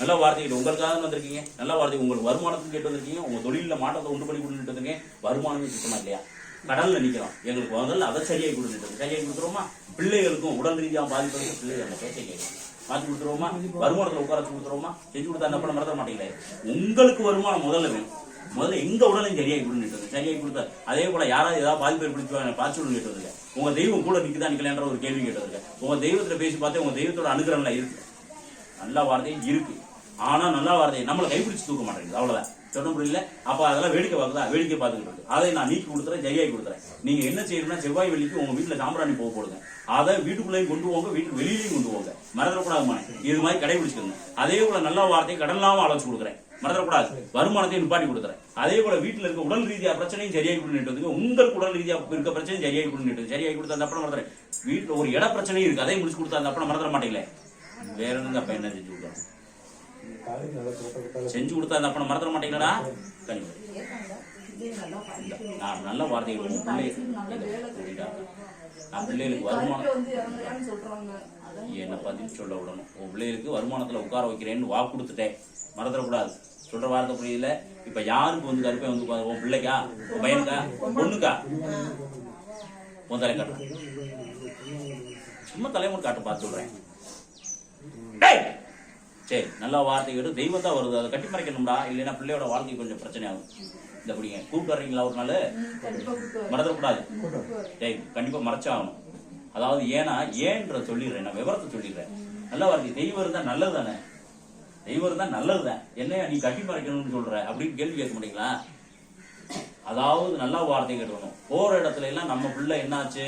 நல்ல வார்த்தைகள் உங்களுக்காக வந்திருக்கீங்க. நல்ல வார்த்தை உங்களுக்கு வருமானத்துக்கு கேட்டு வந்திருக்கீங்க. உங்க தொழில மாற்றத்தை உண்டு பண்ணி கொடுத்துட்டு வந்திருக்கீங்க வருமானமே சுத்தமா இல்லையா? கடல்ல நிக்கிறோம். எங்களுக்கு முதல்ல அதை சரியாகி கொடுத்துட்டு சரியாகி கொடுத்துருவோமா? பிள்ளைகளுக்கும் உடல் ரீதியாக பாதிப்பு பிள்ளைகள் அந்த பேச்சை கேட்கணும் மாத்தி கொடுத்துருவோமா? வருமானத்துல உட்கார வச்சு கொடுத்துருவோமா? செஞ்சு கொடுத்தா அந்த படம் மறந்துட மாட்டீங்களே? உங்களுக்கு வருமானம் முதல்ல வேணும். முதல்ல எங்க உடலையும் சரியாகி கொடுத்துட்டு சரியாகி கொடுத்தா அதே போல யாராவது ஏதாவது பாதிப்பு ஏற்படுத்தி பாய்ச்சி விடுன்னு கேட்டதுங்க உங்க தெய்வம் கூட நிக்குதா நிக்கலன்ற ஒரு கேள்வி கேட்டதுங்க உங்க தெய்வத்துல பேசி பார்த்து உங்க தெய்வத்தோட அனுகிரகம்ல இருக்கு. நல்ல வார்த்தையும் இருக்கு. ஆனா நல்லா வரதே நம்மளை கைப்பிடிச்சு தூக்க மாட்டேங்குது அவ்வளவுதான். சொன்ன முடியல அப்ப அதெல்லாம் வேடிக்கை பார்க்குதா வேடிக்கை பார்த்துக்கிட்டு இருக்கு. அதை நான் நீக்கி கொடுத்துறேன் ஜெயாகி கொடுத்துறேன். நீங்க என்ன செய்யணும்னா செவ்வாய் வெள்ளிக்கு உங்க வீட்டுல சாம்பிராணி போக போடுங்க. அதை வீட்டுக்குள்ளேயும் கொண்டு போங்க வீட்டுக்கு வெளியிலையும் கொண்டு போங்க. மறந்துடக்கூடாது இது மாதிரி கடைபிடிச்சுக்கோங்க. அதே போல நல்ல வார்த்தையை கடன்லாம் ஆலோசனை கொடுக்குறேன். மறந்துடக்கூடாது. வருமானத்தையும் நிப்பாட்டி கொடுக்குறேன் அதே போல வீட்டுல இருக்க உடல் ரீதியா பிரச்சனையும் சரியாகி கொடுத்துட்டு உங்களுக்கு உடல் ரீதியா இருக்க பிரச்சனையும் சரியாகி கொடுத்துட்டு சரியாகி கொடுத்தா அந்த அப்புறம் மறந்துறேன் வீட்டுல ஒரு இட பிரச்சனையும் இருக்கு. அதையும் முடிச்சு கொடுத்தா அந்த அப்புறம் மறந்துட மாட்டீங்களே? வேற என்னங்க அப்ப என்ன செஞ்சு கொடுக்குறோம் செஞ்சு கொடுத்தா அந்த அப்பனை மறந்துட மாட்டீங்களா கண்டிப்பா. நான் நல்ல வார்த்தைகள் நான் பிள்ளைகளுக்கு வருமானம் என்ன பதில் சொல்ல விடணும்? உன் பிள்ளைகளுக்கு வருமானத்துல உட்கார வைக்கிறேன்னு வாக்கு கொடுத்துட்டேன். மறந்துடக்கூடாது. சொல்ற வார்த்தை புரியல? இப்ப யாருக்கு வந்து கருப்பை வந்து? உன் பிள்ளைக்கா? உன் பையனுக்கா? பொண்ணுக்கா? உன் தலை காட்டு. சும்மா தலைமுறை காட்டு பார்த்து சொல்றேன்! சரி நல்ல வார்த்தை கேட்டு தெய்வம் தான் வருது. அதை கட்டி மறைக்கணும்டா. இல்லைன்னா பிள்ளையோட வாழ்க்கை கொஞ்சம் பிரச்சனை ஆகும் இந்த அப்படிங்க கூப்பிட்டு வர்றீங்களா ஒரு நாள்? மறந்துடக்கூடாது. டேய் கண்டிப்பா மறைச்சாகணும். அதாவது ஏன்னா ஏன்ற சொல்லிடுறேன் நான் விவரத்தை சொல்லிடுறேன். நல்ல வார்த்தை. தெய்வம் இருந்தா நல்லது தானே? தெய்வம் இருந்தா நல்லது தான். என்ன நீ கட்டி மறைக்கணும்னு சொல்ற? அப்படின்னு கேள்வி கேட்க மாட்டீங்களா? அதாவது நல்ல வார்த்தை கேட்கணும் போற இடத்துல எல்லாம் நம்ம பிள்ளை என்னாச்சு?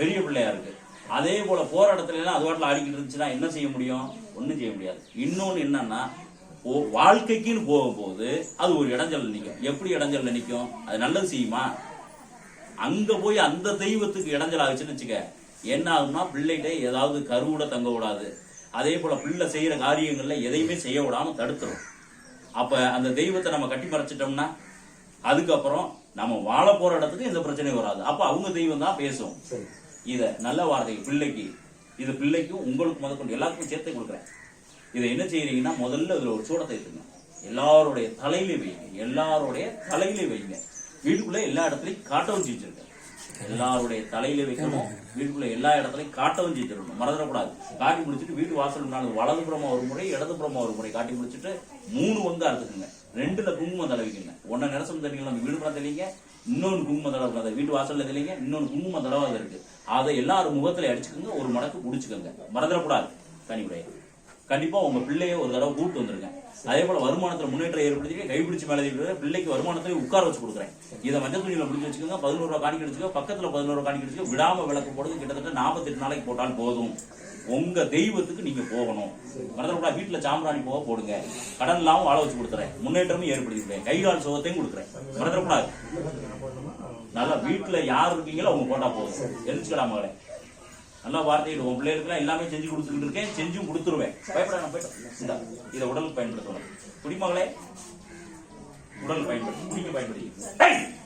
பெரிய பிள்ளையா இருக்கு. அதே போல போராட்டத்துல எல்லாம் அது வாட்டில் ஆடிக்கிட்டு இருந்துச்சுன்னா என்ன செய்ய முடியும்? ஒன்றும் செய்ய முடியாது. இன்னொன்று என்னன்னா ஓ வாழ்க்கைக்குன்னு போகும்போது அது ஒரு இடைஞ்சல் நிற்கும் எப்படி இடைஞ்சல் நிற்கும் அது நல்லது செய்யுமா? அங்க போய் அந்த தெய்வத்துக்கு இடைஞ்சல் ஆகுச்சுன்னு வச்சுக்க என்ன ஆகும்னா பிள்ளைகிட்ட ஏதாவது கருவுட தங்க விடாது. அதே போல பிள்ளை செய்யற காரியங்கள்ல எதையுமே செய்ய விடாம தடுத்துரும். அப்ப அந்த தெய்வத்தை நம்ம கட்டி மறைச்சிட்டோம்னா அதுக்கப்புறம் நம்ம வாழ போற இடத்துக்கு எந்த பிரச்சனையும் வராது. அப்ப அவங்க தெய்வம் தான் பேசும். இதை நல்ல வார்த்தை பிள்ளைக்கு. இது பிள்ளைக்கும் உங்களுக்கு முதற்கொண்டு எல்லாருக்கும் சேர்த்து கொடுக்குறேன். இதை என்ன செய்யறீங்கன்னா முதல்ல இதுல ஒரு சூடத்தை எடுத்துங்க எல்லாருடைய தலையில வைங்க எல்லாருடைய தலையில வைங்க வீட்டுக்குள்ள எல்லா இடத்துலையும் காட்டவும் வச்சு எல்லாருடைய தலையில வைக்கணும். வீட்டுக்குள்ள எல்லா இடத்துலையும் காட்டவும் செஞ்சிடணும் மறந்துடக்கூடாது. காட்டி முடிச்சுட்டு வீட்டு வாசல் வலது வலதுபுறமா ஒரு முறை இடதுபுறமா ஒரு முறை காட்டி முடிச்சுட்டு மூணு வங்கா அறுத்துக்குங்க. ரெண்டுல குங்குமம் தடவிக்குங்க ஒன்னு நிரசம் தெரியுங்களா நம்ம வீடு படம் தெரியுங்க இன்னொன்று குங்குமம் தடவை வீட்டு வாசல்ல தெரியுங்க இன்னொன்று குங்குமம் தடவை இருக்கு. அதை எல்லாரும் முகத்துல அடிச்சுக்கோங்க ஒரு மடக்கு குடிச்சுக்கோங்க மறந்துடக்கூடாது கனிவுடைய. கண்டிப்பா உங்க பிள்ளைய ஒரு தடவை கூட்டு வந்துருங்க. அதே போல வருமானத்துல முன்னேற்றம் ஏற்படுத்தி கைப்பிடிச்சு மேலே பிள்ளைக்கு வருமானத்துல உட்கார வச்சு கொடுக்குறேன். இதை மஞ்சள் துணியில முடிஞ்சு வச்சுக்கோங்க பதினோரு ரூபா காணிக்க வச்சுக்கோ பக்கத்துல பதினோரு ரூபா காணிக்க வச்சுக்கோ விடாம விளக்கு போடுறது கிட்டத்தட்ட நாற்பத்தெட்டு நாளைக்கு போட்டால் போதும். உங்க தெய்வத்துக்கு நீங்க போகணும். மறந்துடக்கூடாது வீட்டுல சாம்பிராணி போக போடுங்க. கடன் இல்லாம வாழ வச்சு கொடுத்துறேன். முன்னேற்றமும் ஏற்படுத்திக்கிறேன். கை கால் சுகத்தையும் கொடுக்குறேன். கூடாது நல்லா வீட்டுல யார் இருக்கீங்களோ அவங்க போட்டா போதும். எழுச்சிக்கலாம் மகளே நல்லா வார்த்தைகள் உன் பிள்ளைகளுக்குலாம் எல்லாமே செஞ்சு கொடுத்துக்கிட்டு இருக்கேன். செஞ்சும் கொடுத்துருவேன். பயப்பட நான் போயிட்டேன் இதை உடலுக்கு பயன்படுத்தணும். குடிமகளே உடல் பயன்படுத்தி. குடிக்க பயன்படுத்தி